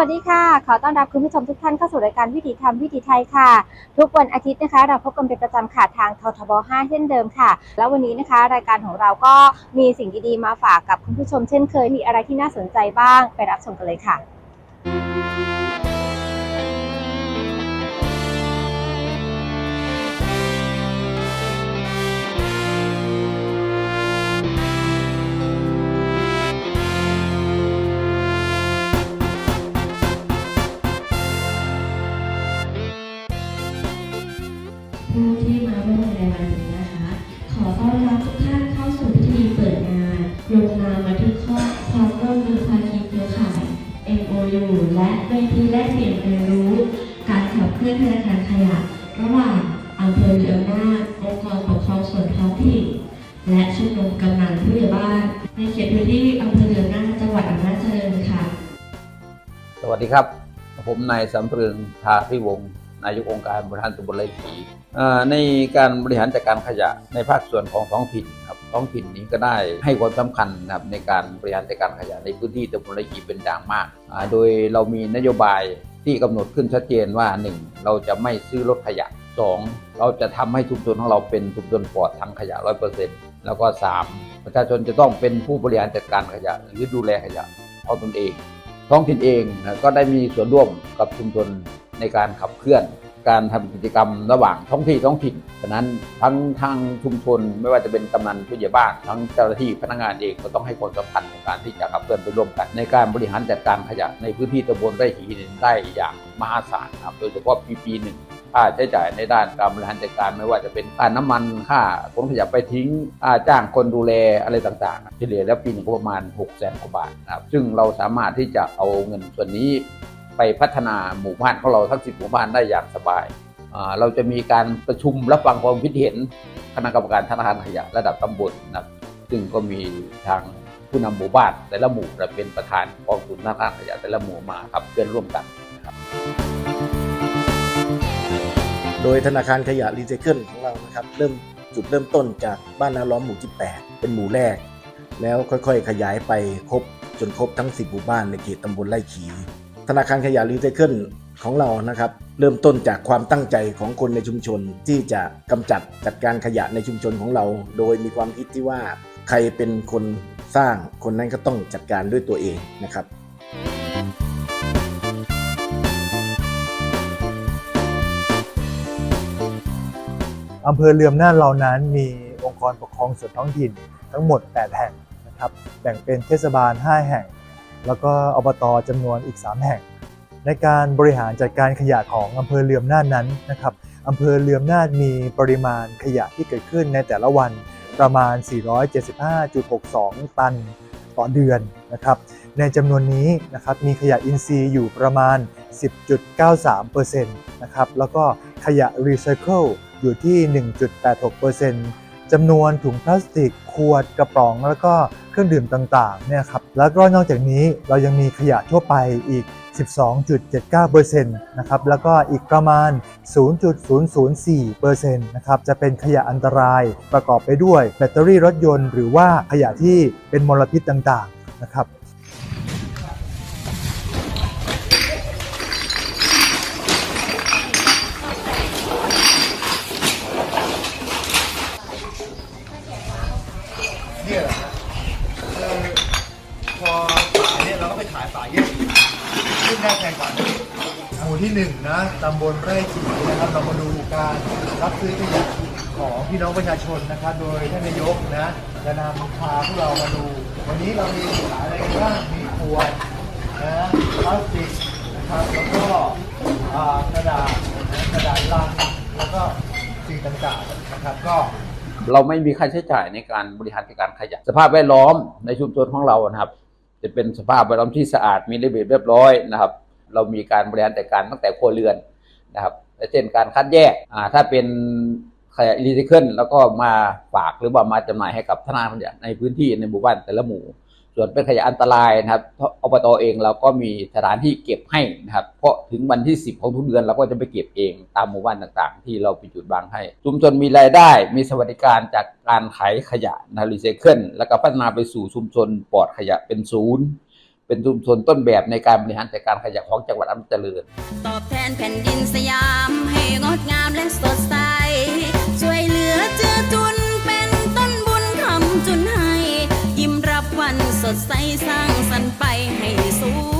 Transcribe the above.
วัสดีค่ะ ขอต้อนรับคุณผู้ชมทุกท่านเข้าสู่รายการวิถีธรรมวิถีไทยค่ะ ทุกวันอาทิตย์นะคะ เราพบกันเป็นประจำค่ะทางททบ 5 เช่นเดิมค่ะ แล้ววันนี้นะคะ รายการของเราก็มีสิ่งดีๆมาฝากกับคุณผู้ชมเช่นเคยมีอะไรที่น่าสนใจบ้างไปรับชมกันเลยค่ะ ผู้ที่มาร่วมในวันนี้นะคะ ขอต้อนรับทุกท่านเข้าสู่พิธีเปิดงานลงนามบันทึกข้อความร่วมมือภาคีเครือข่าย MOU และเวทีแลกเปลี่ยนเรียนรู้ การขับเคลื่อนธนาคารขยะ ระหว่างอำเภอเรือนาองค์กรปกครองส่วนท้องถิ่นและชุมนุมกำนันผู้ใหญ่บ้าน ในเขตพื้นที่อำเภอเรือนาจังหวัดอำนาจเจริญค่ะ สวัสดีครับ ผมนายสำเริงทาพิวงศ์ นายกองค์การบริหารตำบลไร่ขีในการบริหารจัดการขยะในภาคส่วนของท้องถิ่นครับท้องถิ่นนี้ก็ได้ให้ความสำคัญนะครับในการบริหารจัดการขยะในพื้นที่ตำบลไร่ขีเป็นอย่างมาก โดยเรามีนโยบายที่กำหนดขึ้นชัดเจนว่า 1. เราจะไม่ซื้อรถขยะ 2. เราจะทำให้ชุมชนของเราเป็นชุมชนปลอดทางขยะ 100%แล้วก็ 3. ประชาชนจะต้องเป็นผู้บริหารจัดการขยะ หรือดูแลขยะเอาตนเอง ท้องถิ่นเองนะก็ได้มีส่วนร่วมกับชุมชน ในการขับเคลื่อนการทำกิจกรรมระหว่างท้องที่ท้องถิ่นฉะนั้นทั้งทางชุมชนไม่ว่าจะเป็นกำนันผู้ใหญ่บ้านทั้งเจ้าหน้าที่พนักงานเองก็ต้องให้ความสำคัญในการที่จะขับเคลื่อนไปร่วมกัน ในการบริหารจัดการขยะในพื้นที่ตำบลไร่ขีได้อย่างมหาศาลครับโดยเฉพาะปีปีหนึ่งค่าใช้จ่ายในด้านการบริหารจัดการไม่ว่าจะเป็นค่าน้ำมันค่าขนขยะไปทิ้งค่าจ้างคนดูแลอะไรต่างๆเฉลี่ยแล้วปีหนึ่งประมาณ6 0แสนกว่าบาทนะครับซึ่งเราสามารถที่จะเอาเงินส่วนนี้ ไปพัฒนาหมู่บ้านของเราทั้งสิบหมู่บ้านได้อย่างสบาย เราจะมีการประชุมรับฟังความคิดเห็นคณะกรรมการธนาคารขยะระดับตำบลนะครับซึ่งก็มีทางผู้นำหมู่บ้านแต่ละหมู่เป็นประธานกองทุนธนาคารขยะแต่ละหมู่มาครับเพื่อนร่วมกันครับโดยธนาคารขยะรีไซเคิลของเรานะครับเริ่มจุดเริ่มต้นจากบ้านนาล้อมหมู่ที่8เป็นหมู่แรก แล้วค่อยๆ ขยายไปครบจนครบทั้ง 10 หมู่บ้านในเขตตำบลไร่ขี ธนาคารขยะรีไซเคิลของเรานะครับ เริ่มต้นจากความตั้งใจของคนในชุมชน ที่จะกำจัดจัดการขยะในชุมชนของเรา โดยมีความคิดที่ว่าใครเป็นคนสร้างคนนั้นก็ต้องจัดการด้วยตัวเองนะครับอำเภอเลือมน่านเรานั้นมีองค์กรปกครองส่วนท้องถิ่นทั้งหมด 8 แห่งนะครับ แบ่งเป็นเทศบาล 5 แห่ง แล้วก็อบตจำนวนอีก 3 แห่ง ในการบริหารจัดการขยะของอำเภอเลือมน่านนั้นนะครับอำเภอเลือมน่านมีปริมาณขยะที่เกิดขึ้นในแต่ละวันประมาณ 475.62 ตันต่อเดือนนะครับ ในจำนวนนี้นะครับมีขยะอินทรีย์อยู่ประมาณ 10.93%นะครับ แล้วก็ขยะรีไซเคิลอยู่ที่ 1.86%จำนวนถุงพลาสติก ขวด กระป๋อง แล้วก็ เครื่องดื่มต่างๆเนี่ยครับแล้วก็นอกจากนี้เรายังมีขยะทั่วไปอีก 12.79%นะครับแล้วก็อีกประมาณ 0.004%นะครับจะเป็นขยะอันตรายประกอบไปด้วยแบตเตอรี่รถยนต์ หรือว่าขยะที่เป็นมลพิษต่างๆนะครับ เนี่ยแหละฮะคือพอฝาเนี่ยเรา ก็ไปขายฝาแยกอีกซึ่งได้แพงกว่าหมู่ที่หนึ่งนะตำบลไร่ขีนะครับเรามาดูการรับซื้อขยะของพี่น้องประชาชนนะครับ โดยท่านนายกนะจะนำพาพวกเรามาดู วันนี้เรามีขายอะไรกันบ้างมีขวดนะพลาสติกนะครับแล้วก็กระดาษกระดาษลังแล้วก็สิ่งต่างๆนะครับก็เราไม่มีค่าใช้จ่ายในการบริหารจัดการขยะ สภาพแวดล้อมในชุมชนของเรานะครับ จะเป็นสภาพแวดล้อมที่สะอาดมีระเบียบเรียบร้อยนะครับ เรามีการบริหารจัดการตั้งแต่ครัวเรือนนะครับและเช่นการคัดแยกถ้าเป็นขยะรีไซเคิลแล้วก็มาฝากหรือว่ามาจำหน่ายให้กับธนาคารขยในพื้นที่ในหมู่บ้านแต่ละหมู่ ส่วนเป็นขยะอันตรายนะครับเพราะอบตเองเราก็มีสถานที่เก็บให้นะครับ เพราะถึงวันที่ 10 ของทุกเดือนเราก็จะไปเก็บเองตามหมู่บ้านต่างๆ ที่เราไปจุดวางให้ ชุมชนมีรายได้ มีสวัสดิการจากการขายขยะนะรีไซเคิลแล้วก็พัฒนาไปสู่ชุมชนปลอดขยะเป็นศูนย์ เป็นชุมชนต้นแบบในการบริหารจัดการขยะของจังหวัดอำนาจเจริญตอบแทนแผ่นดินสยาม ดใสสร้างสรรค์ไปให้สูง